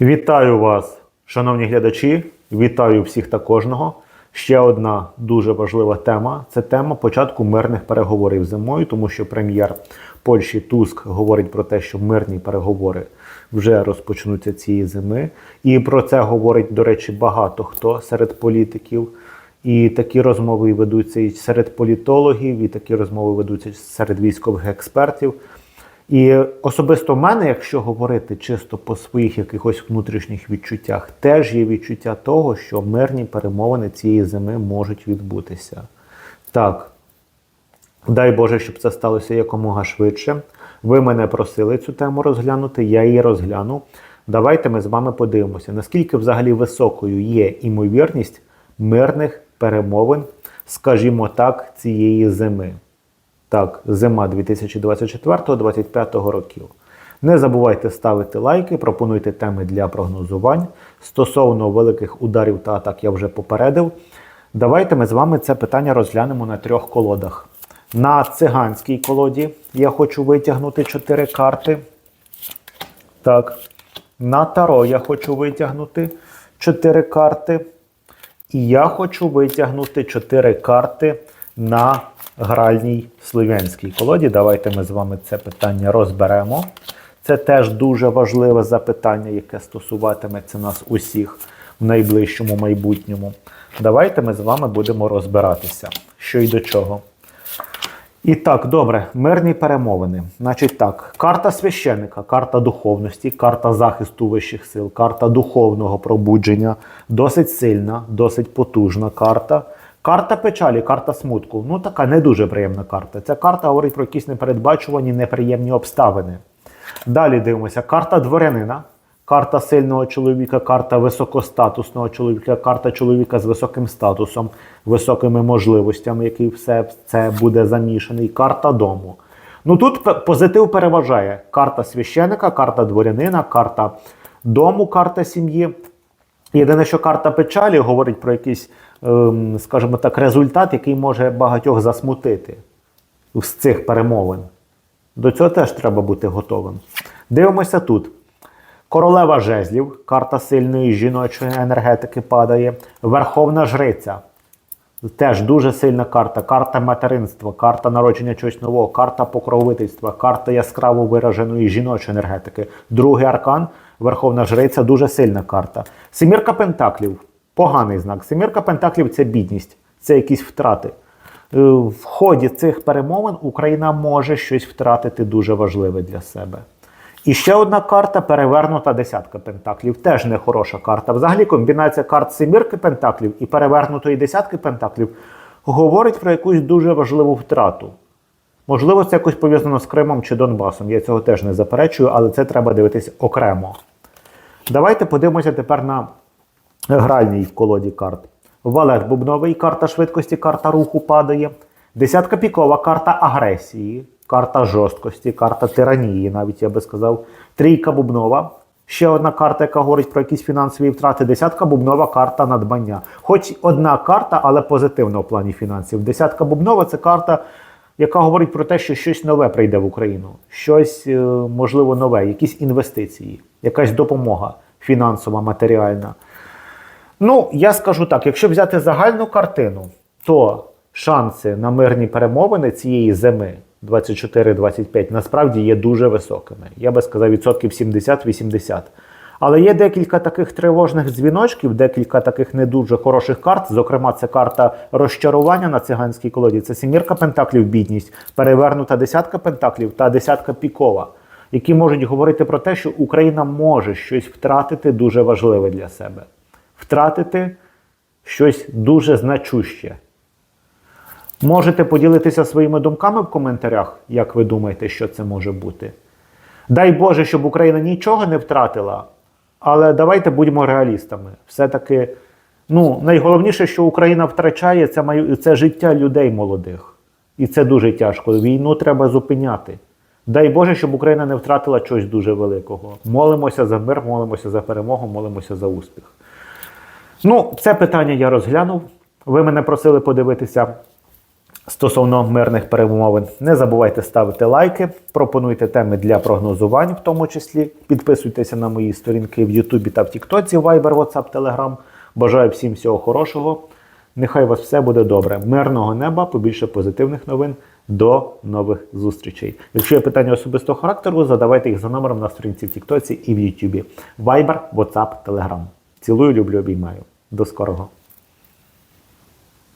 Вітаю вас, шановні глядачі. Вітаю всіх та кожного. Ще одна дуже важлива тема це тема початку мирних переговорів зимою, тому що прем'єр Польщі Туск говорить про те, що мирні переговори вже розпочнуться цієї зими. І про це говорить, до речі, багато хто серед політиків. І такі розмови ведуться і серед політологів, і такі розмови ведуться серед військових експертів. І особисто в мене, якщо говорити чисто по своїх якихось внутрішніх відчуттях, теж є відчуття того, що мирні перемовини цієї зими можуть відбутися. Так, дай Боже, щоб це сталося якомога швидше. Ви мене просили цю тему розглянути, я її розгляну. Давайте ми з вами подивимося, наскільки взагалі високою є імовірність мирних перемовин, скажімо так, цієї зими. Так, зима 2024-2025 років. Не забувайте ставити лайки, пропонуйте теми для прогнозувань. Стосовно великих ударів та атак я вже попередив. Давайте ми з вами це питання розглянемо на трьох колодах. На циганській колоді я хочу витягнути 4 карти. Так. На таро я хочу витягнути 4 карти. І я хочу витягнути 4 карти на гральній слов'янській колоді. Давайте ми з вами це питання розберемо. Це теж дуже важливе запитання, яке стосуватиметься нас усіх в найближчому майбутньому. Давайте ми з вами будемо розбиратися, що й до чого. І так, добре, мирні перемовини. Значить так, карта священника, карта духовності, карта захисту вищих сил, карта духовного пробудження, досить сильна, досить потужна карта. Карта печалі, карта смутку. Ну, така не дуже приємна карта. Ця карта говорить про якісь непередбачувані неприємні обставини. Далі дивимося: карта дворянина, карта сильного чоловіка, карта високостатусного чоловіка, карта чоловіка з високим статусом, високими можливостями, який все це буде замішаний. Карта дому. Ну тут позитив переважає: карта священика, карта дворянина, карта дому, карта сім'ї. Єдине, що карта печалі говорить про якийсь, ем, скажімо так, результат, який може багатьох засмутити з цих перемовин. До цього теж треба бути готовим. Дивимося тут. Королева жезлів, карта сильної жіночої енергетики падає. Верховна жриця. Теж дуже сильна карта. Карта материнства, карта народження чогось нового, карта покровительства, карта яскраво вираженої жіночої енергетики. Другий аркан, Верховна Жриця, дуже сильна карта. Семірка Пентаклів поганий знак. Семірка Пентаклів це бідність, це якісь втрати. Е, В ході цих перемовин Україна може щось втратити дуже важливе для себе. І ще одна карта перевернута десятка пентаклів. Теж не хороша карта. Взагалі комбінація карт семірки пентаклів і перевернутої десятки пентаклів говорить про якусь дуже важливу втрату. Можливо, це якось пов'язано з Кримом чи Донбасом. Я цього теж не заперечую, але це треба дивитись окремо. Давайте подивимося тепер на гральній колоді карт. Валет бубновий, карта швидкості, карта руху падає. Десятка пікова, карта агресії, карта жорсткості, карта тиранії, навіть я би сказав. Трійка бубнова. Ще одна карта, яка говорить про якісь фінансові втрати. Десятка бубнова карта надбання. Хоч одна карта, але позитивна в плані фінансів. Десятка бубнова це карта, яка говорить про те, що щось нове прийде в Україну, щось е, можливо нове, якісь інвестиції, якась допомога фінансова, матеріальна. Ну, я скажу так: якщо взяти загальну картину, то шанси на мирні перемовини цієї зими 24-25 насправді є дуже високими. Я би сказав, відсотків 70-80. Але є декілька таких тривожних дзвіночків, декілька таких не дуже хороших карт. Зокрема, це карта розчарування на циганській колоді. Це сімірка пентаклів, бідність, перевернута десятка пентаклів та десятка пікова, які можуть говорити про те, що Україна може щось втратити дуже важливе для себе. Втратити щось дуже значуще. Можете поділитися своїми думками в коментарях, як ви думаєте, що це може бути. Дай Боже, щоб Україна нічого не втратила, але давайте будьмо реалістами. Все-таки, ну, найголовніше, що Україна втрачає, це, маю- це життя людей молодих. І це дуже тяжко. Війну треба зупиняти. Дай Боже, щоб Україна не втратила чогось дуже великого. Молимося за мир, молимося за перемогу, молимося за успіх. Ну, це питання я розглянув. Ви мене просили подивитися стосовно мирних перемовин. Не забувайте ставити лайки, пропонуйте теми для прогнозувань, в тому числі. Підписуйтеся на мої сторінки в Ютубі та в Тіктоці, Viber, WhatsApp, Telegram. Бажаю всім всього хорошого. Нехай у вас все буде добре. Мирного неба, побільше позитивних новин. До нових зустрічей. Якщо є питання особистого характеру, задавайте їх за номером на сторінці в Тіктоці і в Ютубі. Viber, WhatsApp, Telegram. Цілую, люблю, обіймаю. До скорого.